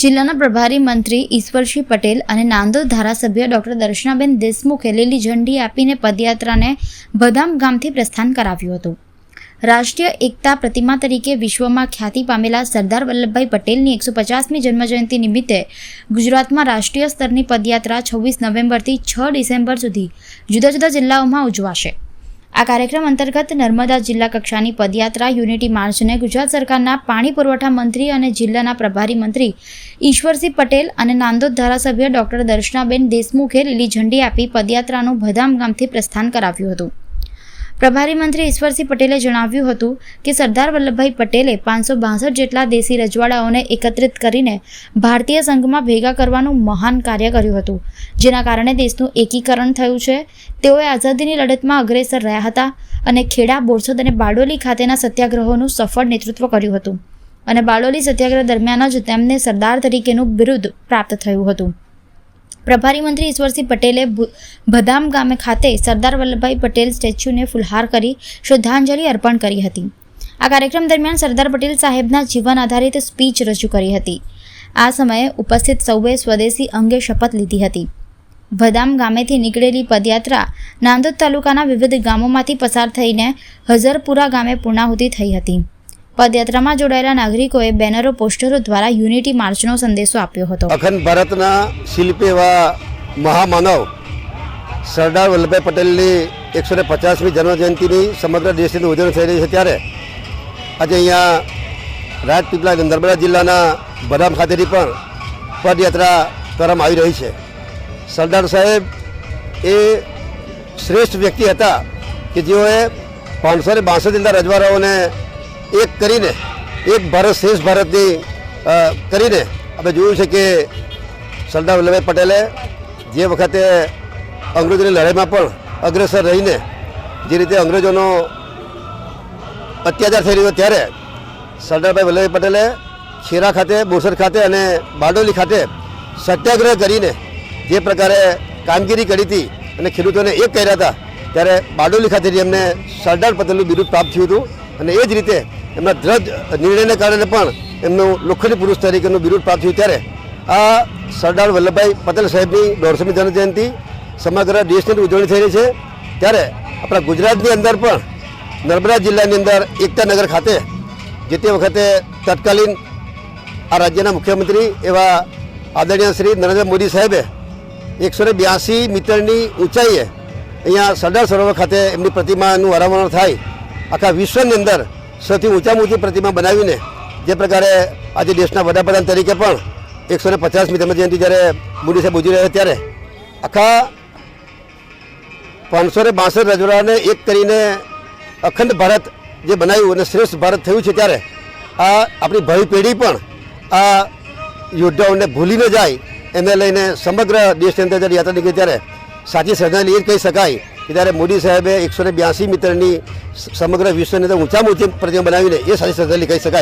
જિલ્લાના પ્રભારી મંત્રી ઈશ્વરસિંહ પટેલ અને નાંદોદ ધારાસભ્ય ડોક્ટર દર્શનાબેન દેશમુખે લીલી ઝંડી આપીને પદયાત્રાને બદામ ગામથી પ્રસ્થાન કરાવ્યું હતું. રાષ્ટ્રીય એકતા પ્રતિમા તરીકે વિશ્વમાં ખ્યાતિ પામેલા સરદાર વલ્લભભાઈ પટેલની એકસો પચાસમી જન્મજયંતિ નિમિત્તે ગુજરાતમાં રાષ્ટ્રીય સ્તરની પદયાત્રા છવ્વીસ નવેમ્બરથી છ ડિસેમ્બર સુધી જુદા જુદા જિલ્લાઓમાં ઉજવાશે. આ કાર્યક્રમ અંતર્ગત નર્મદા જિલ્લા કક્ષાની પદયાત્રા યુનિટી માર્ચને ગુજરાત સરકારના પાણી પુરવઠા મંત્રી અને જિલ્લાના પ્રભારી મંત્રી ઈશ્વરસિંહ પટેલ અને નાંદોદ ધારાસભ્ય ડોક્ટર દર્શનાબેન દેશમુખે લીલી ઝંડી આપી પદયાત્રાનું ભદામ ગામથી પ્રસ્થાન કરાવ્યું હતું. પ્રભારી મંત્રી ઈશ્વરસિંહ પટેલે જણાવ્યું હતું કે સરદાર વલ્લભભાઈ પટેલે પાંચસો બાસઠ જેટલા દેશી રજવાડાઓને એકત્રિત કરીને ભારતીય સંઘમાં ભેગા કરવાનું મહાન કાર્ય કર્યું હતું. જેના કારણે દેશનું એકીકરણ થયું છે. તેઓએ આઝાદીની લડતમાં અગ્રેસર રહ્યા હતા અને ખેડા, બોરસદ અને બારડોલી ખાતેના સત્યાગ્રહોનું સફળ નેતૃત્વ કર્યું હતું. અને બારડોલી સત્યાગ્રહ દરમિયાન જ તેમને સરદાર તરીકેનું બિરુદ પ્રાપ્ત થયું હતું. પ્રભારી મંત્રી ઈશ્વરસિંહ પટેલે ભદામ ગામે ખાતે સરદાર વલ્લભભાઈ પટેલ સ્ટેચ્યુને ફુલહાર કરી શ્રદ્ધાંજલિ અર્પણ કરી હતી. આ કાર્યક્રમ દરમિયાન સરદાર પટેલ સાહેબના જીવન આધારિત સ્પીચ રજૂ કરી હતી. આ સમયે ઉપસ્થિત સૌએ સ્વદેશી અંગે શપથ લીધી હતી. ભદામ ગામેથી નીકળેલી પદયાત્રા નાંદોદ તાલુકાના વિવિધ ગામોમાંથી પસાર થઈને હઝરપુરા ગામે પૂર્ણાહુતિ થઈ હતી. પદયાત્રામાં જોડાયેલા નાગરિકોએ બેનરો, પોસ્ટરો દ્વારા યુનિટી માર્ચનો સંદેશો આપ્યો હતો. અખંડ ભારતના શિલ્પી એવા મહામાનવ સરદાર વલ્લભભાઈ પટેલની એકસો ને પચાસમી જન્મજયંતિની સમગ્ર દેશની ઉજવણી થઈ રહી છે ત્યારે આજે અહીંયા રાજપીપળા નર્મદા જિલ્લાના બદામ ખાતેથી પણ પદયાત્રા કરવામાં આવી રહી છે. સરદાર સાહેબ, એ શ્રેષ્ઠ વ્યક્તિ હતા કે જેઓએ પાંચસો ને બાસઠ જેટલા રજવાડાઓને એક કરીને, એક ભારત શ્રેષ્ઠ ભારતની કરીને આપણે જોયું છે કે સરદાર વલ્લભભાઈ પટેલે જે વખતે અંગ્રેજોની લડાઈમાં પણ અગ્રેસર રહીને જે રીતે અંગ્રેજોનો અત્યાચાર થઈ રહ્યો ત્યારે સરદારભાઈ વલ્લભભાઈ પટેલે ખેરા ખાતે બોરસદ ખાતે અને બારડોલી ખાતે સત્યાગ્રહ કરીને જે પ્રકારે કામગીરી કરી હતી અને ખેડૂતોને એક કર્યા હતા, ત્યારે બારડોલી ખાતેથી એમને સરદાર પટેલનું બિરુદ પ્રાપ્ત થયું હતું અને એ જ રીતે એમના દ્રઢ નિર્ણયને કારણે પણ એમનું લોખંડી પુરુષ તરીકેનું બિરુદ પ્રાપ્ત થયું ત્યારે આ સરદાર વલ્લભભાઈ પટેલ સાહેબની દોઢસોમી જન્મજયંતિ સમગ્ર દેશની ઉજવણી થઈ રહી છે. ત્યારે આપણા ગુજરાતની અંદર પણ નર્મદા જિલ્લાની અંદર એકતાનગર ખાતે જે તે વખતે તત્કાલીન આ રાજ્યના મુખ્યમંત્રી એવા આદરણીય શ્રી નરેન્દ્ર મોદી સાહેબે એકસો ને બ્યાસી મીટરની ઊંચાઈએ અહીંયા સરદાર સરોવર ખાતે એમની પ્રતિમાનું અનાવરણ થાય આખા વિશ્વની અંદર સૌથી ઊંચામાં ઊંચી પ્રતિમા બનાવીને જે પ્રકારે આજે દેશના વડાપ્રધાન તરીકે પણ એકસો ને પચાસમી જન્મજયંતિ જ્યારે મોદી સાહેબ ઉજવી રહ્યા ત્યારે આખા પાંચસો ને બાસઠ રજવાડાને એક કરીને અખંડ ભારત જે બનાવ્યું અને શ્રેષ્ઠ ભારત થયું છે ત્યારે આ આપણી ભાવિ પેઢી પણ આ યોદ્ધાઓને ભૂલી ન જાય એને લઈને સમગ્ર દેશની અંદર જ્યારે યાત્રા નીકળી ત્યારે સાચી શ્રદ્ધાંજલિ એ જ કહી શકાય ત્યારે મોદી સાહેબે એકસો બ્યાસી મીટરની સમગ્ર વિશ્વની ઊંચામાં ઊંચી પ્રતિમા બનાવીને એ સાચી શ્રદ્ધાંજલિ કહી શકાય.